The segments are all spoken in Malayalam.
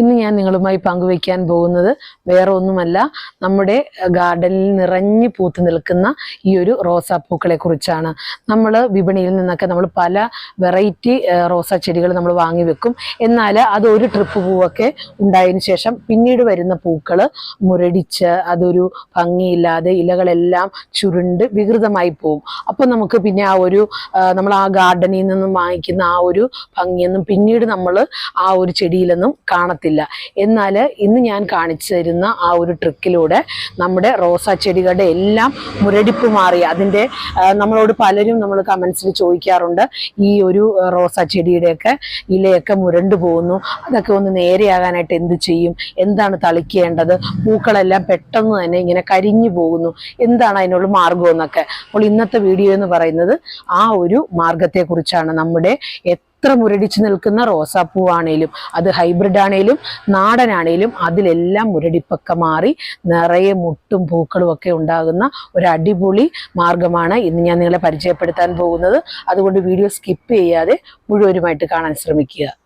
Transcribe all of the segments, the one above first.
ഇന്ന് ഞാൻ നിങ്ങളുമായി പങ്കുവെക്കാൻ പോകുന്നത് വേറെ ഒന്നുമല്ല നമ്മുടെ ഗാർഡനിൽ നിറഞ്ഞു പൂത്ത് നിൽക്കുന്ന ഈ ഒരു റോസാപ്പൂക്കളെ കുറിച്ചാണ്. നമ്മൾ വിപണിയിൽ നിന്നൊക്കെ നമ്മൾ പല വെറൈറ്റി റോസാ ചെടികൾ നമ്മൾ വാങ്ങി വെക്കും. എന്നാൽ അത് ഒരു ട്രിപ്പ് പൂവൊക്കെ ഉണ്ടായതിനു ശേഷം പിന്നീട് വരുന്ന പൂക്കൾ മുരടിച്ച് അതൊരു ഭംഗിയില്ലാതെ ഇലകളെല്ലാം ചുരുണ്ട് വികൃതമായി പോകും അപ്പം നമുക്ക് പിന്നെ ആ ഒരു നമ്മൾ ആ ഗാർഡനിൽ നിന്നും വാങ്ങിക്കുന്ന ആ ഒരു ഭംഗിയൊന്നും പിന്നീട് നമ്മൾ ആ ഒരു ചെടിയിലൊന്നും കാണത്തില്ല. എന്നാൽ ഇന്ന് ഞാൻ കാണിച്ചു തരുന്ന ആ ഒരു ട്രിക്കിലൂടെ നമ്മുടെ റോസാ ചെടികളുടെ എല്ലാം മുരടിപ്പ് മാറി. അതിന്റെ നമ്മളോട് പലരും നമ്മൾ കമൻസിൽ ചോദിക്കാറുണ്ട് ഈ ഒരു റോസാ ചെടിയുടെയൊക്കെ ഇലയൊക്കെ മുരണ്ടു പോകുന്നു. അതൊക്കെ ഒന്ന് നേരെയാകാനായിട്ട് എന്ത് ചെയ്യും? എന്താണ് തളിക്കേണ്ടത്? പൂക്കളെല്ലാം പെട്ടെന്ന് തന്നെ ഇങ്ങനെ കരിഞ്ഞു പോകുന്നു. എന്താണ് അതിനുള്ള മാർഗം എന്നൊക്കെ. അപ്പോൾ ഇന്നത്തെ വീഡിയോ എന്ന് പറയുന്നത് ആ ഒരു മാർഗത്തെക്കുറിച്ചാണ് നമ്മുടെ എത്ര മുരടിച്ച് നിൽക്കുന്ന റോസാപ്പൂവാണേലും അത് ഹൈബ്രിഡ് ആണേലും നാടനാണേലും അതിലെല്ലാം മുരടിപ്പൊക്കെ മാറി നിറയെ മുട്ടും പൂക്കളും ഒക്കെ ഉണ്ടാകുന്ന ഒരു അടിപൊളി മാർഗമാണ് ഇന്ന് ഞാൻ നിങ്ങളെ പരിചയപ്പെടുത്താൻ പോകുന്നത്. അതുകൊണ്ട് വീഡിയോ സ്കിപ്പ് ചെയ്യാതെ മുഴുവനുമായിട്ട് കാണാൻ ശ്രമിക്കുക.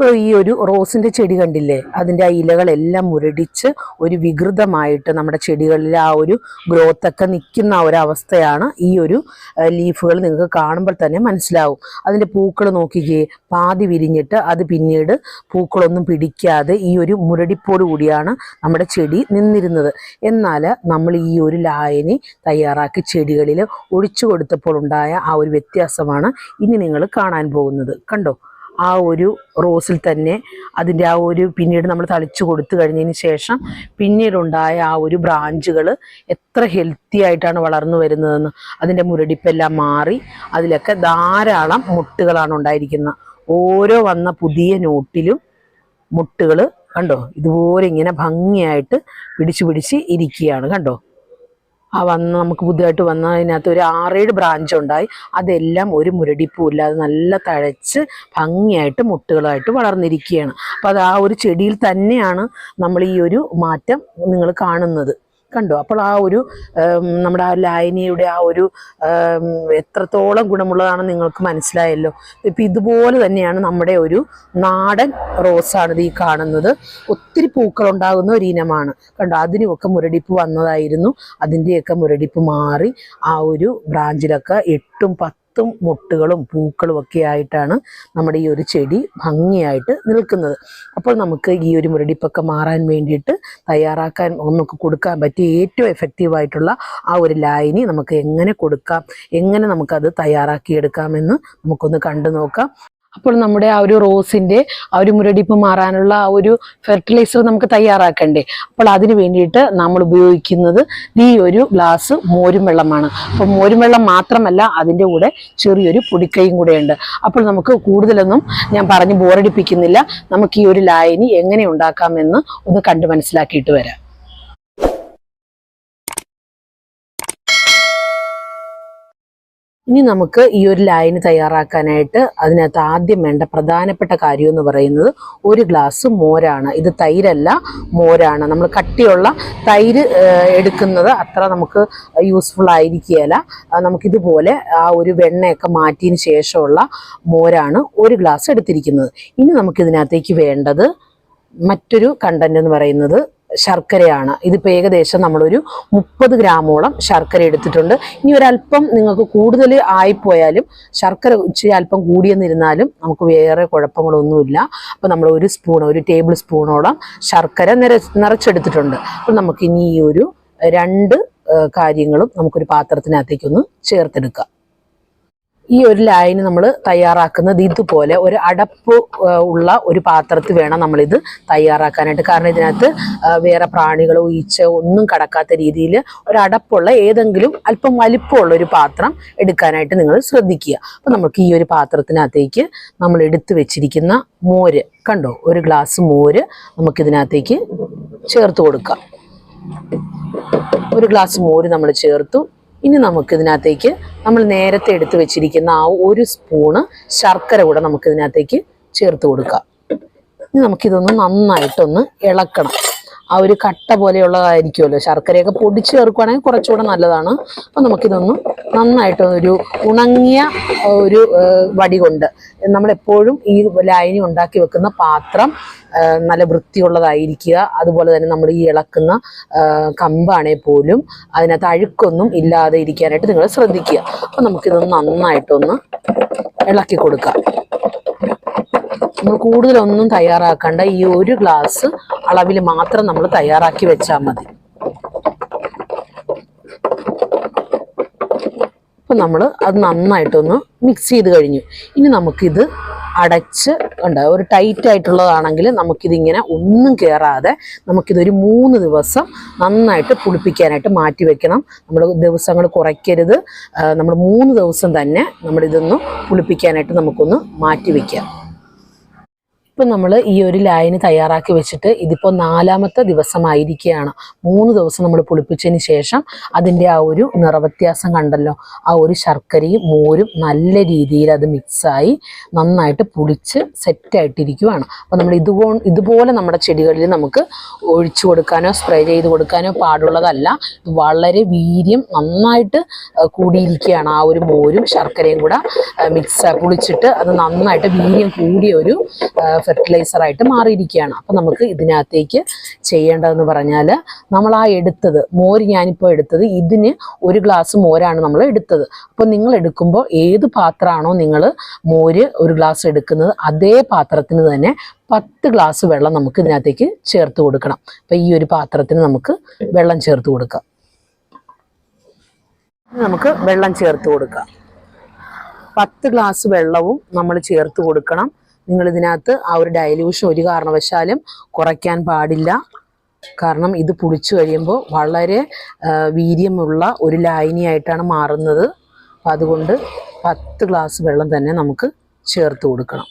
ഇപ്പോൾ ഈ ഒരു റോസിന്റെ ചെടി കണ്ടില്ലേ? അതിന്റെ ആ ഇലകളെല്ലാം മുരടിച്ച് ഒരു വികൃതമായിട്ട് നമ്മുടെ ചെടികളിൽ ആ ഒരു ഗ്രോത്തൊക്കെ നിൽക്കുന്ന ഒരു അവസ്ഥയാണ് ഈ ഒരു ലീഫുകൾ നിങ്ങൾക്ക് കാണുമ്പോൾ തന്നെ മനസ്സിലാവും. അതിന്റെ പൂക്കൾ നോക്കിക്കേ പാതി വിരിഞ്ഞിട്ട് അത് പിന്നീട് പൂക്കളൊന്നും പിടിക്കാതെ ഈ ഒരു മുരടിപ്പോട് കൂടിയാണ് നമ്മുടെ ചെടി നിന്നിരുന്നത്. എന്നാൽ നമ്മൾ ഈ ഒരു ലായനി തയ്യാറാക്കി ചെടികളിൽ ഒഴിച്ചു കൊടുത്തപ്പോൾ ഉണ്ടായ ആ ഒരു വ്യത്യാസമാണ് ഇനി നിങ്ങൾ കാണാൻ പോകുന്നത്. കണ്ടോ? ആ ഒരു റോസിൽ തന്നെ അതിന്റെ ആ ഒരു പിന്നീട് നമ്മൾ തളിച്ചു കൊടുത്തു കഴിഞ്ഞതിന് ശേഷം പിന്നീടുണ്ടായ ആ ഒരു ബ്രാഞ്ചുകൾ എത്ര ഹെൽത്തി ആയിട്ടാണ് വളർന്നു വരുന്നതെന്ന് അതിന്റെ മുരടിപ്പെല്ലാം മാറി അതിലൊക്കെ ധാരാളം മുട്ടുകളാണ് ഉണ്ടായിരിക്കുന്നത്. ഓരോ വന്ന പുതിയ നോട്ടിലും മുട്ടുകൾ കണ്ടോ? ഇതുപോലെ ഇങ്ങനെ ഭംഗിയായിട്ട് പിടിച്ചു പിടിച്ച് ഇരിക്കുകയാണ് കണ്ടോ? ആ വന്ന് നമുക്ക് പുതുതായിട്ട് വന്ന അതിനകത്ത് ഒരു ആറേഴ് ബ്രാഞ്ച് ഉണ്ടായി. അതെല്ലാം ഒരു മുരടിപ്പും ഇല്ലാതെ നല്ല തഴച്ച് ഭംഗിയായിട്ട് മുട്ടുകളായിട്ട് വളർന്നിരിക്കുകയാണ്. അപ്പം അത് ആ ഒരു ചെടിയിൽ തന്നെയാണ് നമ്മൾ ഈ ഒരു മാറ്റം നിങ്ങൾ കാണുന്നത്. കണ്ടോ. അപ്പോൾ ആ ഒരു നമ്മുടെ ആ ലായനിയുടെ ആ ഒരു എത്രത്തോളം ഗുണമുള്ളതാണെന്ന് നിങ്ങൾക്ക് മനസ്സിലായല്ലോ. ഇപ്പം ഇതുപോലെ തന്നെയാണ് നമ്മുടെ ഒരു നാടൻ റോസാണ് ഈ കാണുന്നത്. ഒത്തിരി പൂക്കൾ ഉണ്ടാകുന്ന ഒരു ഇനമാണ്. കണ്ടോ അതിനുമൊക്കെ മുരടിപ്പ് വന്നതായിരുന്നു. അതിന്റെയൊക്കെ മുരടിപ്പ് മാറി ആ ഒരു ബ്രാഞ്ചിലൊക്കെ എട്ടും പത്തും മുട്ടുകളും പൂക്കളും ഒക്കെ ആയിട്ടാണ് നമ്മുടെ ഈ ഒരു ചെടി ഭംഗിയായിട്ട് നിൽക്കുന്നത്. അപ്പോൾ നമുക്ക് ഈ ഒരു മുരടിപ്പൊക്കെ മാറാൻ വേണ്ടിയിട്ട് തയ്യാറാക്കാൻ നമുക്ക് കൊടുക്കാൻ പറ്റിയ ഏറ്റവും എഫക്റ്റീവായിട്ടുള്ള ആ ഒരു ലായനി നമുക്ക് എങ്ങനെ കൊടുക്കാം എങ്ങനെ നമുക്കത് തയ്യാറാക്കിയെടുക്കാമെന്ന് നമുക്കൊന്ന് കണ്ടു നോക്കാം അപ്പോൾ നമ്മുടെ ആ ഒരു റോസിന്റെ ആ ഒരു മുരടിപ്പ് മാറാനുള്ള ആ ഒരു ഫെർട്ടിലൈസർ നമുക്ക് തയ്യാറാക്കണ്ടേ. അപ്പോൾ അതിന് വേണ്ടിയിട്ട് നമ്മൾ ഉപയോഗിക്കുന്നത് ഈ ഒരു ഗ്ലാസ് മോരും വെള്ളമാണ്. അപ്പോൾ മോരും വെള്ളം മാത്രമല്ല അതിന്റെ കൂടെ ചെറിയൊരു പൊടിക്കൈയും കൂടെയുണ്ട്. അപ്പോൾ നമുക്ക് കൂടുതലൊന്നും ഞാൻ പറഞ്ഞ് ബോറടിപ്പിക്കുന്നില്ല. നമുക്ക് ഈ ഒരു ലായനി എങ്ങനെ ഉണ്ടാക്കാമെന്ന് ഒന്ന് കണ്ടു മനസ്സിലാക്കിയിട്ട് വരാം. ഇനി നമുക്ക് ഈ ഒരു ലൈന് തയ്യാറാക്കാനായിട്ട് അതിനകത്ത് ആദ്യം വേണ്ട പ്രധാനപ്പെട്ട കാര്യം എന്ന് പറയുന്നത് ഒരു ഗ്ലാസ് മോരാണ്. ഇത് തൈരല്ല മോരാണ്. നമ്മൾ കട്ടിയുള്ള തൈര് എടുക്കുന്നത് അത്ര നമുക്ക് യൂസ്ഫുൾ ആയിരിക്കുകയില്ല. നമുക്കിതുപോലെ ആ ഒരു വെണ്ണയൊക്കെ മാറ്റിയതിന് ശേഷമുള്ള മോരാണ് ഒരു ഗ്ലാസ് എടുത്തിരിക്കുന്നത്. ഇനി നമുക്കിതിനകത്തേക്ക് വേണ്ടത് മറ്റൊരു കണ്ടന്റ് എന്ന് പറയുന്നത് ശർക്കരയാണ്. ഇതിപ്പോൾ ഏകദേശം നമ്മളൊരു മുപ്പത് ഗ്രാമോളം ശർക്കര എടുത്തിട്ടുണ്ട്. ഇനി ഒരല്പം നിങ്ങൾക്ക് കൂടുതൽ ആയിപ്പോയാലും ശർക്കര ഇച്ചിരി അല്പം കൂടിയെന്നിരുന്നാലും നമുക്ക് വേറെ കുഴപ്പങ്ങളൊന്നുമില്ല. അപ്പോൾ നമ്മൾ ഒരു സ്പൂൺ ഒരു ടേബിൾ സ്പൂണോളം ശർക്കര നിര നിറച്ചെടുത്തിട്ടുണ്ട്. അപ്പോൾ നമുക്കിനി ഈ ഒരു രണ്ട് കാര്യങ്ങളും നമുക്കൊരു പാത്രത്തിനകത്തേക്കൊന്ന് ചേർത്തെടുക്കാം. ഈ ഒരു ലൈന് നമ്മൾ തയ്യാറാക്കുന്നത് ഇതുപോലെ ഒരു അടപ്പ് ഉള്ള ഒരു പാത്രത്തിൽ വേണം നമ്മളിത് തയ്യാറാക്കാനായിട്ട്. കാരണം ഇതിനകത്ത് വേറെ പ്രാണികളോ ഈച്ച ഒന്നും കടക്കാത്ത രീതിയിൽ ഒരു അടപ്പുള്ള ഏതെങ്കിലും അല്പം വലിപ്പമുള്ള ഒരു പാത്രം എടുക്കാനായിട്ട് നിങ്ങൾ ശ്രദ്ധിക്കുക. അപ്പം നമുക്ക് ഈ ഒരു പാത്രത്തിനകത്തേക്ക് നമ്മൾ എടുത്തു വെച്ചിരിക്കുന്ന മോര് കണ്ടോ? ഒരു ഗ്ലാസ് മോര് നമുക്കിതിനകത്തേക്ക് ചേർത്ത് കൊടുക്കാം. ഒരു ഗ്ലാസ് മോര് നമ്മൾ ചേർത്തു. ഇനി നമുക്കിതിനകത്തേക്ക് നമ്മൾ നേരത്തെ എടുത്തു വെച്ചിരിക്കുന്ന ആ ഒരു സ്പൂണ് ശർക്കര കൂടെ നമുക്കിതിനകത്തേക്ക് ചേർത്ത് കൊടുക്കാം. ഇനി നമുക്കിതൊന്ന് നന്നായിട്ടൊന്ന് ഇളക്കണം. ആ ഒരു കട്ട പോലെയുള്ളതായിരിക്കുമല്ലോ. ശർക്കരയൊക്കെ പൊടിച്ച് ചേർക്കുവാണെങ്കിൽ കുറച്ചുകൂടെ നല്ലതാണ്. അപ്പം നമുക്കിതൊന്ന് നന്നായിട്ട് ഒരു ഉണങ്ങിയ ഒരു വടി കൊണ്ട് നമ്മളെപ്പോഴും ഈ ലായനി ഉണ്ടാക്കി വെക്കുന്ന പാത്രം നല്ല വൃത്തിയുള്ളതായിരിക്കുക. അതുപോലെ തന്നെ നമ്മൾ ഈ ഇളക്കുന്ന കമ്പാണെങ്കിൽ കമ്പാണേ പോലും അതിനകത്ത് അഴുക്കൊന്നും ഇല്ലാതെ ഇരിക്കാനായിട്ട് നിങ്ങൾ ശ്രദ്ധിക്കുക. അപ്പം നമുക്കിതൊന്ന് നന്നായിട്ടൊന്ന് ഇളക്കി കൊടുക്കാം. നമ്മൾ കൂടുതലൊന്നും തയ്യാറാക്കണ്ട. ഈ ഒരു ഗ്ലാസ് അളവിൽ മാത്രം നമ്മൾ തയ്യാറാക്കി വെച്ചാൽ മതി. അപ്പം നമ്മൾ അത് നന്നായിട്ടൊന്ന് മിക്സ് ചെയ്ത് കഴിഞ്ഞു. ഇനി നമുക്കിത് അടച്ച് ഉണ്ട് ഒരു ടൈറ്റ് ആയിട്ടുള്ളതാണെങ്കിൽ നമുക്കിതിങ്ങനെ ഒന്നും കയറാതെ നമുക്കിതൊരു മൂന്ന് ദിവസം നന്നായിട്ട് പുളിപ്പിക്കാനായിട്ട് മാറ്റി വെക്കണം. നമ്മൾ ദിവസങ്ങൾ കുറയ്ക്കരുത്. നമ്മൾ മൂന്ന് ദിവസം തന്നെ നമ്മളിതൊന്ന് പുളിപ്പിക്കാനായിട്ട് നമുക്കൊന്ന് മാറ്റി വെക്കാം. ഇപ്പം നമ്മൾ ഈ ഒരു ലായനി തയ്യാറാക്കി വെച്ചിട്ട് ഇതിപ്പോൾ നാലാമത്തെ ദിവസമായിരിക്കുകയാണ്. മൂന്ന് ദിവസം നമ്മൾ പുളിപ്പിച്ചതിന് ശേഷം അതിന്റെ ആ ഒരു നിറവ്യത്യാസം കണ്ടല്ലോ. ആ ഒരു ശർക്കരയും മോരും നല്ല രീതിയിൽ അത് മിക്സായി നന്നായിട്ട് പുളിച്ച് സെറ്റായിട്ടിരിക്കുവാണ് അപ്പോൾ നമ്മൾ ഇതുപോ ഇതുപോലെ നമ്മുടെ ചെടികളിൽ നമുക്ക് ഒഴിച്ചു കൊടുക്കാനോ സ്പ്രേ ചെയ്ത് കൊടുക്കാനോ പാടുള്ളതല്ല. വളരെ വീര്യം നന്നായിട്ട് കൂടിയിരിക്കുകയാണ്. ആ ഒരു മോരും ശർക്കരയും കൂടെ മിക്സ് പുളിച്ചിട്ട് അത് നന്നായിട്ട് വീര്യം കൂടിയ ഒരു ഫെർട്ടിലൈസർ ആയിട്ട് മാറിയിരിക്കുകയാണ്. അപ്പം നമുക്ക് ഇതിനകത്തേക്ക് ചെയ്യേണ്ടതെന്ന് പറഞ്ഞാൽ നമ്മൾ ആ എടുത്തത് മോര് ഞാനിപ്പോൾ എടുത്തത് ഇതിന് ഒരു ഗ്ലാസ് മോരാണ് നമ്മൾ എടുത്തത്. അപ്പോൾ നിങ്ങൾ എടുക്കുമ്പോൾ ഏത് പാത്രമാണോ നിങ്ങൾ മോര് ഒരു ഗ്ലാസ് എടുക്കുന്നത് അതേ പാത്രത്തിന് തന്നെ പത്ത് ഗ്ലാസ് വെള്ളം നമുക്ക് ഇതിനകത്തേക്ക് ചേർത്ത് കൊടുക്കണം. അപ്പം ഈ ഒരു പാത്രത്തിന് നമുക്ക് വെള്ളം ചേർത്ത് കൊടുക്കാം. നമുക്ക് വെള്ളം ചേർത്ത് കൊടുക്കാം. പത്ത് ഗ്ലാസ് വെള്ളവും നമ്മൾ ചേർത്ത് കൊടുക്കണം. നിങ്ങൾ ഇതിനകത്ത് ആ ഒരു ഡയലൂഷൻ ഒരു കാരണവശാലും കുറയ്ക്കാൻ പാടില്ല. കാരണം ഇത് പുളിച്ചു കഴിയുമ്പോൾ വളരെ വീര്യമുള്ള ഒരു ലായനിയായിട്ടാണ് മാറുന്നത്. അതുകൊണ്ട് പത്ത് ഗ്ലാസ് വെള്ളം തന്നെ നമുക്ക് ചേർത്ത് കൊടുക്കണം.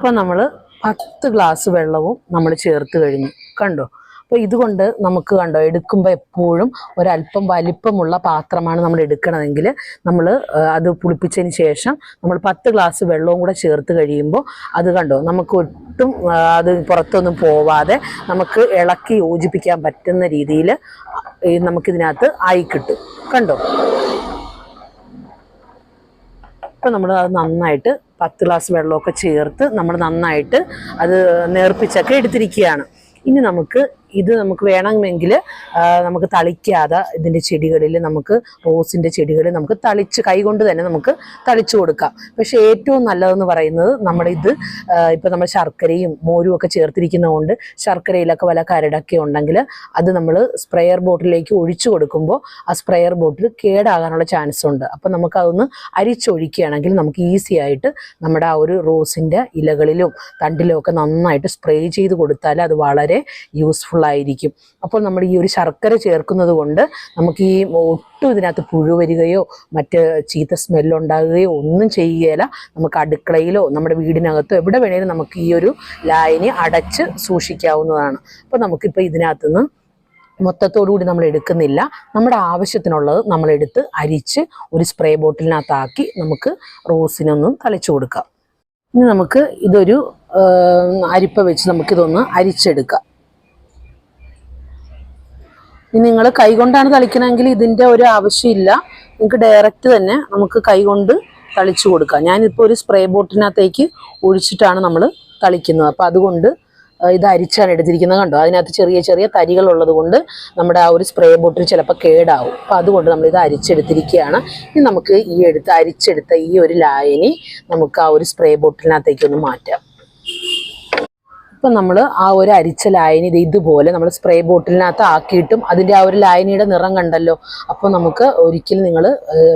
ഇപ്പം നമ്മൾ പത്ത് ഗ്ലാസ് വെള്ളവും നമ്മൾ ചേർത്ത് കഴിഞ്ഞു. കണ്ടോ? അപ്പോൾ ഇതുകൊണ്ട് നമുക്ക് കണ്ടോ എടുക്കുമ്പോൾ എപ്പോഴും ഒരല്പം വലിപ്പമുള്ള പാത്രമാണ് നമ്മൾ എടുക്കണമെങ്കിൽ നമ്മൾ അത് പുളിപ്പിച്ചതിന് ശേഷം നമ്മൾ പത്ത് ഗ്ലാസ് വെള്ളവും കൂടെ ചേർത്ത് കഴിയുമ്പോൾ അത് കണ്ടോ നമുക്ക് ഒട്ടും അത് പുറത്തൊന്നും പോവാതെ നമുക്ക് ഇളക്കി യോജിപ്പിക്കാൻ പറ്റുന്ന രീതിയിൽ നമുക്കിതിനകത്ത് ആയി കിട്ടും. കണ്ടോ? ഇപ്പം നമ്മൾ അത് നന്നായിട്ട് പത്ത് ഗ്ലാസ് വെള്ളമൊക്കെ ചേർത്ത് നമ്മൾ നന്നായിട്ട് അത് നേർപ്പിച്ചൊക്കെ എടുത്തിരിക്കുകയാണ്. ഇനി നമുക്ക് ഇത് നമുക്ക് വേണമെങ്കിൽ നമുക്ക് തളിക്കാതെ ഇതിന്റെ ചെടികളിൽ നമുക്ക് റോസിന്റെ ചെടികളിൽ നമുക്ക് തളിച്ച് കൈകൊണ്ട് തന്നെ നമുക്ക് തളിച്ചു കൊടുക്കാം. പക്ഷേ ഏറ്റവും നല്ലതെന്ന് പറയുന്നത് നമ്മളിത് ഇപ്പം നമ്മൾ ശർക്കരയും മോരും ഒക്കെ ചേർത്തിരിക്കുന്നതുകൊണ്ട് ശർക്കരയിലൊക്കെ വല്ല കരടൊക്കെ ഉണ്ടെങ്കിൽ അത് നമ്മൾ സ്പ്രെയർ ബോട്ടിലേക്ക് ഒഴിച്ചു കൊടുക്കുമ്പോൾ ആ സ്പ്രെയർ ബോട്ടിൽ കേടാകാനുള്ള ചാൻസ് ഉണ്ട്. അപ്പം നമുക്കതൊന്ന് അരിച്ചൊഴിക്കുകയാണെങ്കിൽ നമുക്ക് ഈസി ആയിട്ട് നമ്മുടെ ആ ഒരു റോസിന്റെ ഇലകളിലും തണ്ടിലും ഒക്കെ നന്നായിട്ട് സ്പ്രേ ചെയ്ത് കൊടുത്താൽ അത് വളരെ യൂസ്ഫുൾ ആയിരിക്കും അപ്പോൾ നമ്മൾ ഈ ഒരു ശർക്കര ചേർക്കുന്നത് കൊണ്ട് നമുക്ക് ഈ ഒട്ടും ഇതിനകത്ത് പുഴു വരികയോ മറ്റ് ചീത്ത സ്മെല്ലുണ്ടാകുകയോ ഒന്നും ചെയ്യുകയില്ല. നമുക്ക് അടുക്കളയിലോ നമ്മുടെ വീടിനകത്തോ എവിടെ വേണേലും നമുക്ക് ഈ ഒരു ലായനി അടച്ച് സൂക്ഷിക്കാവുന്നതാണ്. അപ്പോൾ നമുക്കിപ്പോൾ ഇതിനകത്തുനിന്ന് മൊത്തത്തോടുകൂടി നമ്മൾ എടുക്കുന്നില്ല. നമ്മുടെ ആവശ്യത്തിനുള്ളത് നമ്മൾ എടുത്ത് അരിച്ച് ഒരു സ്പ്രേ ബോട്ടിലിനകത്താക്കി നമുക്ക് റോസിനൊന്നും തളിച്ചു കൊടുക്കാം. ഇനി നമുക്ക് ഇതൊരു അരിപ്പ വെച്ച് നമുക്കിതൊന്ന് അരിച്ചെടുക്കാം. നിങ്ങൾ കൈകൊണ്ടാണ് തളിക്കണമെങ്കിൽ ഇതിന്റെ ഒരു ആവശ്യമില്ല. നിങ്ങൾക്ക് ഡയറക്റ്റ് തന്നെ നമുക്ക് കൈകൊണ്ട് തളിച്ചു കൊടുക്കാം. ഞാനിപ്പോൾ ഒരു സ്പ്രേ ബോട്ടിനകത്തേക്ക് ഒഴിച്ചിട്ടാണ് നമ്മൾ തളിക്കുന്നത്. അപ്പോൾ അതുകൊണ്ട് ഇത് അരിച്ചാണ് എടുത്തിരിക്കുന്നത് കണ്ടോ? അതിനകത്ത് ചെറിയ ചെറിയ തരികൾ ഉള്ളത് കൊണ്ട് നമ്മുടെ ആ ഒരു സ്പ്രേ ബോട്ടിൽ ചിലപ്പോൾ കേടാവും. അപ്പോൾ അതുകൊണ്ട് നമ്മൾ ഇത് അരിച്ചെടുത്തിരിക്കുകയാണ്. ഇനി നമുക്ക് ഈ എടുത്ത് അരിച്ചെടുത്ത ഈ ഒരു ലായനി നമുക്ക് ആ ഒരു സ്പ്രേ ബോട്ടിലിനകത്തേക്ക് ഒന്ന് മാറ്റാം. ഇപ്പം നമ്മൾ ആ ഒരു അരിച്ച ലായനി ഇത് ഇതുപോലെ നമ്മൾ സ്പ്രേ ബോട്ടിലിനകത്ത് ആക്കിയിട്ടും അതിന്റെ ആ ഒരു ലായനിയുടെ നിറം കണ്ടല്ലോ. അപ്പോൾ നമുക്ക് ഒരിക്കലും നിങ്ങൾ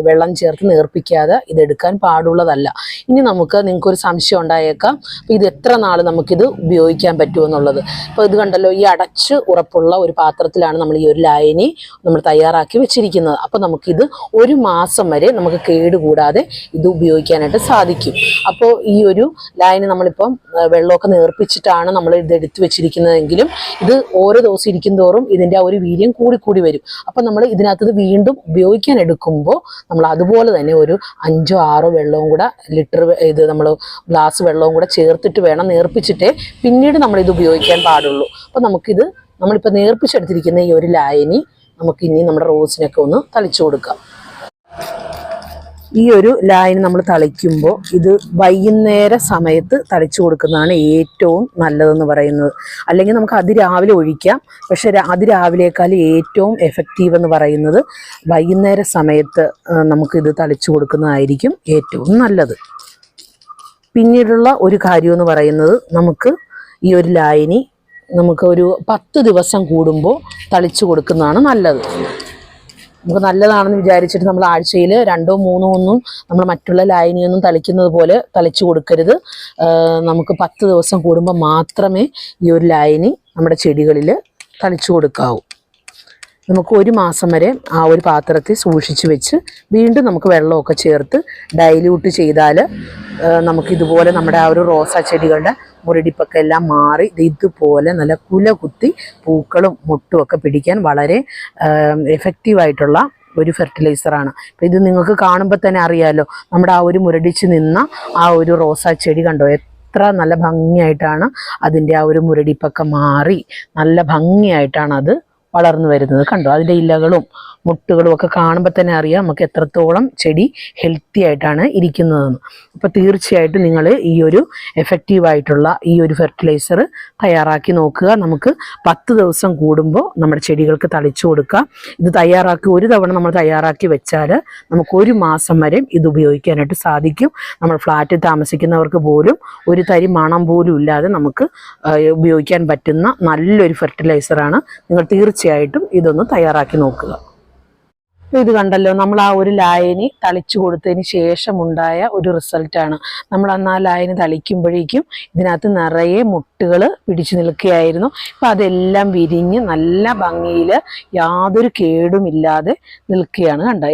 വെള്ളം ചേർത്ത് നേർപ്പിക്കാതെ ഇതെടുക്കാൻ പാടുള്ളതല്ല. ഇനി നമുക്ക് നിങ്ങൾക്കൊരു സംശയം ഉണ്ടായേക്കാം. അപ്പോൾ ഇത് എത്ര നാൾ നമുക്കിത് ഉപയോഗിക്കാൻ പറ്റുമെന്നുള്ളത് അപ്പോൾ ഇത് കണ്ടല്ലോ ഈ അടച്ച് ഉറപ്പുള്ള ഒരു പാത്രത്തിലാണ് നമ്മൾ ഈ ഒരു ലായനി നമ്മൾ തയ്യാറാക്കി വെച്ചിരിക്കുന്നത്. അപ്പോൾ നമുക്കിത് ഒരു മാസം വരെ നമുക്ക് കേടുകൂടാതെ ഇത് ഉപയോഗിക്കാനായിട്ട് സാധിക്കും. അപ്പോൾ ഈ ഒരു ലായനി നമ്മളിപ്പം വെള്ളമൊക്കെ നേർപ്പിച്ചിട്ടാണ് നമ്മൾ ഇത് എടുത്തു വെച്ചിരിക്കുന്നതെങ്കിലും ഇത് ഓരോ ദിവസം ഇരിക്കും തോറും ഇതിന്റെ ആ ഒരു വീര്യം കൂടി കൂടി വരും. അപ്പം നമ്മൾ ഇതിനകത്ത് വീണ്ടും ഉപയോഗിക്കാൻ എടുക്കുമ്പോൾ നമ്മൾ അതുപോലെ തന്നെ ഒരു അഞ്ചോ ആറോ വെള്ളവും കൂടെ ലിറ്റർ ഇത് നമ്മൾ ഗ്ലാസ് വെള്ളവും കൂടെ ചേർത്തിട്ട് വേണം നേർപ്പിച്ചിട്ടേ പിന്നീട് നമ്മൾ ഇത് ഉപയോഗിക്കാൻ പാടുള്ളൂ. അപ്പം നമുക്കിത് നമ്മളിപ്പോൾ നേർപ്പിച്ചെടുത്തിരിക്കുന്ന ഈ ഒരു ലായനി നമുക്കിനി നമ്മുടെ റോസിനൊക്കെ ഒന്ന് തളിച്ചു കൊടുക്കാം. ഈ ഒരു ലൈൻ നമ്മൾ തളിക്കുമ്പോൾ ഇത് വൈകുന്നേര സമയത്ത് തളിച്ചു കൊടുക്കുന്നതാണ് ഏറ്റവും നല്ലതെന്ന് പറയുന്നത്. അല്ലെങ്കിൽ നമുക്ക് അതിരാവിലെ ഒഴിക്കാം. പക്ഷെ അതിരാവിലേക്കാൾ ഏറ്റവും എഫക്റ്റീവ് എന്ന് പറയുന്നത് വൈകുന്നേര സമയത്ത് നമുക്കിത് തളിച്ചു കൊടുക്കുന്നതായിരിക്കും ഏറ്റവും നല്ലത്. പിന്നീടുള്ള ഒരു കാര്യമെന്ന് പറയുന്നത് നമുക്ക് ഈ ഒരു ലായനി നമുക്ക് ഒരു പത്ത് ദിവസം കൂടുമ്പോൾ തളിച്ചു കൊടുക്കുന്നതാണ് നല്ലത്. നമുക്ക് നല്ലതാണെന്ന് വിചാരിച്ചിട്ട് നമ്മൾ ആഴ്ചയിൽ രണ്ടോ മൂന്നോ ഒന്നും നമ്മൾ മറ്റുള്ള ലായനിയൊന്നും തളിക്കുന്നത് പോലെ തളിച്ചു കൊടുക്കരുത്. നമുക്ക് പത്ത് ദിവസം കൂടുമ്പോൾ മാത്രമേ ഈ ഒരു ലായനി നമ്മുടെ ചെടികളിൽ തളിച്ചു കൊടുക്കാവൂ. നമുക്ക് ഒരു മാസം വരെ ആ ഒരു പാത്രത്തെ സൂക്ഷിച്ച് വെച്ച് വീണ്ടും നമുക്ക് വെള്ളമൊക്കെ ചേർത്ത് ഡൈല്യൂട്ട് ചെയ്താൽ നമുക്കിതുപോലെ നമ്മുടെ ആ ഒരു റോസാ ചെടികളുടെ മുരടിപ്പൊക്കെ എല്ലാം മാറി ഇത് ഇതുപോലെ നല്ല കുല കുത്തി പൂക്കളും മുട്ടും ഒക്കെ പിടിക്കാൻ വളരെ എഫക്റ്റീവായിട്ടുള്ള ഒരു ഫെർട്ടിലൈസറാണ് അപ്പം ഇത് നിങ്ങൾക്ക് കാണുമ്പോൾ തന്നെ അറിയാമല്ലോ നമ്മുടെ ആ ഒരു മുരടിച്ച് നിന്ന ആ ഒരു റോസാ ചെടി കണ്ടോ? എത്ര നല്ല ഭംഗിയായിട്ടാണ് അതിന്റെ ആ ഒരു മുരടിപ്പൊക്കെ മാറി നല്ല ഭംഗിയായിട്ടാണ് അത് വളർന്നു വരുന്നത്. കണ്ടോ? അതിന്റെ ഇലകളും മുട്ടുകളും ഒക്കെ കാണുമ്പോൾ തന്നെ അറിയാം നമുക്ക് എത്രത്തോളം ചെടി ഹെൽത്തി ആയിട്ടാണ് ഇരിക്കുന്നതെന്ന്. അപ്പോൾ തീർച്ചയായിട്ടും നിങ്ങൾ ഈ ഒരു എഫക്റ്റീവായിട്ടുള്ള ഈ ഒരു ഫെർട്ടിലൈസർ തയ്യാറാക്കി നോക്കുക. നമുക്ക് പത്ത് ദിവസം കൂടുമ്പോൾ നമ്മുടെ ചെടികൾക്ക് തളിച്ചു കൊടുക്കാം ഇത് തയ്യാറാക്കി ഒരു തവണ നമ്മൾ തയ്യാറാക്കി വെച്ചാൽ നമുക്ക് ഒരു മാസം വരെ ഇത് ഉപയോഗിക്കാനായിട്ട് സാധിക്കും. നമ്മൾ ഫ്ലാറ്റിൽ താമസിക്കുന്നവർക്ക് പോലും ഒരു തരി മണം പോലും ഇല്ലാതെ നമുക്ക് ഉപയോഗിക്കാൻ പറ്റുന്ന നല്ലൊരു ഫെർട്ടിലൈസറാണ് നിങ്ങൾ തീർച്ചയായിട്ടും ഇതൊന്ന് തയ്യാറാക്കി നോക്കുക. ഇത് കണ്ടല്ലോ നമ്മൾ ആ ഒരു ലായനി തളിച്ചു കൊടുത്തതിന് ശേഷം ഉണ്ടായ ഒരു റിസൾട്ടാണ് നമ്മൾ അന്ന് ആ ലായനി തളിക്കുമ്പോഴേക്കും ഇതിനകത്ത് നിറയെ മുട്ടുകൾ പിടിച്ചു നിൽക്കുകയായിരുന്നു. ഇപ്പം അതെല്ലാം വിരിഞ്ഞ് നല്ല ഭംഗിയിൽ യാതൊരു കേടുമില്ലാതെ നിൽക്കുകയാണ് കണ്ട.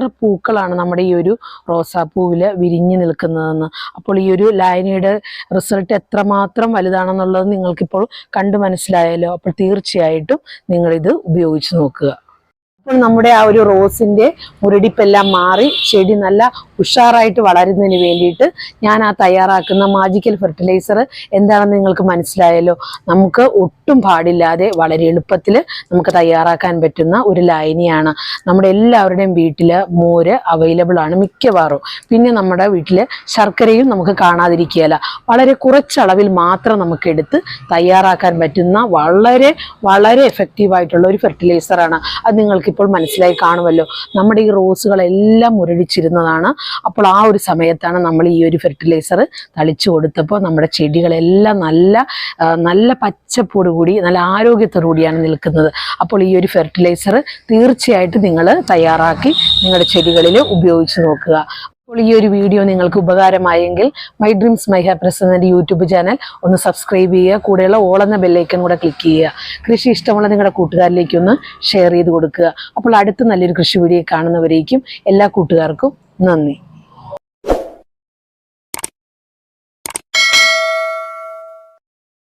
എത്ര പൂക്കളാണ് നമ്മുടെ ഈ ഒരു റോസാപ്പൂവിൽ വിരിഞ്ഞു നിൽക്കുന്നതെന്ന്. അപ്പോൾ ഈ ഒരു ലൈനയുടെ റിസൾട്ട് എത്രമാത്രം വലുതാണെന്നുള്ളത് നിങ്ങൾക്കിപ്പോൾ കണ്ടു മനസ്സിലായല്ലോ. അപ്പോൾ തീർച്ചയായിട്ടും നിങ്ങളിത് ഉപയോഗിച്ച് നോക്കുക. അപ്പോൾ നമ്മുടെ ആ ഒരു റോസിന്റെ മുരടിപ്പെല്ലാം മാറി ചെടി നല്ല ഉഷാറായിട്ട് വളരുന്നതിന് വേണ്ടിയിട്ട് ഞാൻ ആ തയ്യാറാക്കുന്ന മാജിക്കൽ ഫെർട്ടിലൈസർ എന്താണെന്ന് നിങ്ങൾക്ക് മനസ്സിലായല്ലോ? നമുക്ക് ഒട്ടും പാടില്ലാതെ വളരെ എളുപ്പത്തിൽ നമുക്ക് തയ്യാറാക്കാൻ പറ്റുന്ന ഒരു ലൈനിയാണ് നമ്മുടെ എല്ലാവരുടെയും വീട്ടിൽ മോര് അവൈലബിൾ ആണ് മിക്കവാറും. പിന്നെ നമ്മുടെ വീട്ടിൽ ശർക്കരയും നമുക്ക് കാണാതിരിക്കുകയില്ല. വളരെ കുറച്ചളവിൽ മാത്രം നമുക്ക് എടുത്ത് തയ്യാറാക്കാൻ പറ്റുന്ന വളരെ വളരെ എഫക്റ്റീവ് ആയിട്ടുള്ള ഒരു ഫെർട്ടിലൈസറാണ് അത് നിങ്ങൾക്കിപ്പോൾ മനസ്സിലായി കാണുമല്ലോ. നമ്മുടെ ഈ റോസുകളെല്ലാം മുരടിച്ചിരുന്നതാണ്. അപ്പോൾ ആ ഒരു സമയത്താണ് നമ്മൾ ഈ ഒരു ഫെർട്ടിലൈസർ തളിച്ചു കൊടുത്തപ്പോൾ നമ്മുടെ ചെടികളെല്ലാം നല്ല നല്ല പച്ചപ്പോട് കൂടി നല്ല ആരോഗ്യത്തോടുകൂടിയാണ് നിൽക്കുന്നത്. അപ്പോൾ ഈ ഒരു ഫെർട്ടിലൈസർ തീർച്ചയായിട്ടും നിങ്ങൾ തയ്യാറാക്കി നിങ്ങളുടെ ചെടികളിൽ ഉപയോഗിച്ച് നോക്കുക. അപ്പോൾ ഈ ഒരു വീഡിയോ നിങ്ങൾക്ക് ഉപകാരമായെങ്കിൽ മൈ ഡ്രീംസ് മൈ ഹാപ്പിനെസ് എന്ന യൂട്യൂബ് ചാനൽ ഒന്ന് സബ്സ്ക്രൈബ് ചെയ്യുക. കൂടെയുള്ള ഓൾ എന്ന ബെല്ലൈക്കൻ കൂടെ ക്ലിക്ക് ചെയ്യുക. കൃഷി ഇഷ്ടമുള്ള നിങ്ങളുടെ കൂട്ടുകാരിലേക്ക് ഒന്ന് ഷെയർ ചെയ്ത് കൊടുക്കുക. അപ്പോൾ അടുത്ത നല്ലൊരു കൃഷി വീഡിയോ കാണുന്നവരേക്കും എല്ലാ കൂട്ടുകാർക്കും നന്ദി.